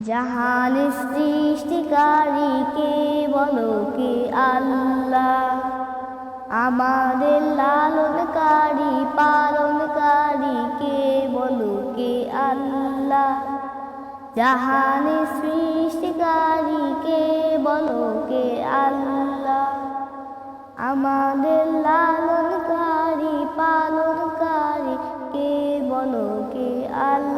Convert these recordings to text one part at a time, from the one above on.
জাহান সৃষ্টিকারী কে বলো কে আল্লাহ? আমাদের লালনকারী পালনকারী কে বলো কে আল্লাহ? জাহান সৃষ্টিকারী কে বলো কে আল্লাহ? আমাদের লালনকারী পালনকারী কে বলো কে আল্লাহ?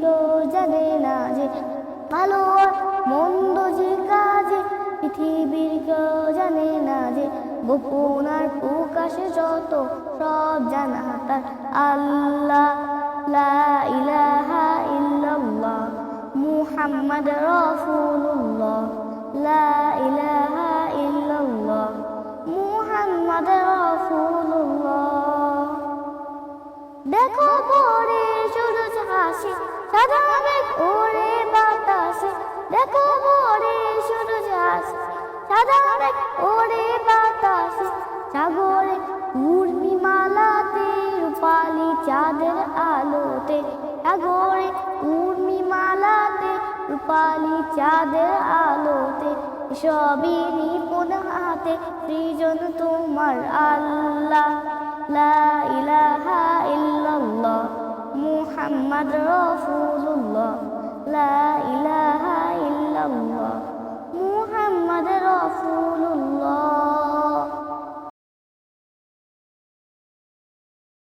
কেউ জানে না যে, ভালো মন্দ যে কাজে, পৃথিবীর কেউ জানে না যে, গোপন আর প্রকাশে যত সব জানা তার আল্লাহ, লা ইলাহা ইল্লাল্লাহ, মুহাম্মদ রাসূলুল্লাহ, লা ইলাহা ওড়ে বাতাসে। দেখো পূর্ণিমালাতে রূপালি চাঁদের আলোতে। সাগরে পূর্ণিমালাতে রূপালি চাঁদের আলোতে। সবই নিপুণ হাতে, সৃজন তোমার আল্লাহ। ইল্লাল্লাহ মুহাম্মদ রাসূলুল্লাহ লা ইলাহা ইল্লাল্লাহ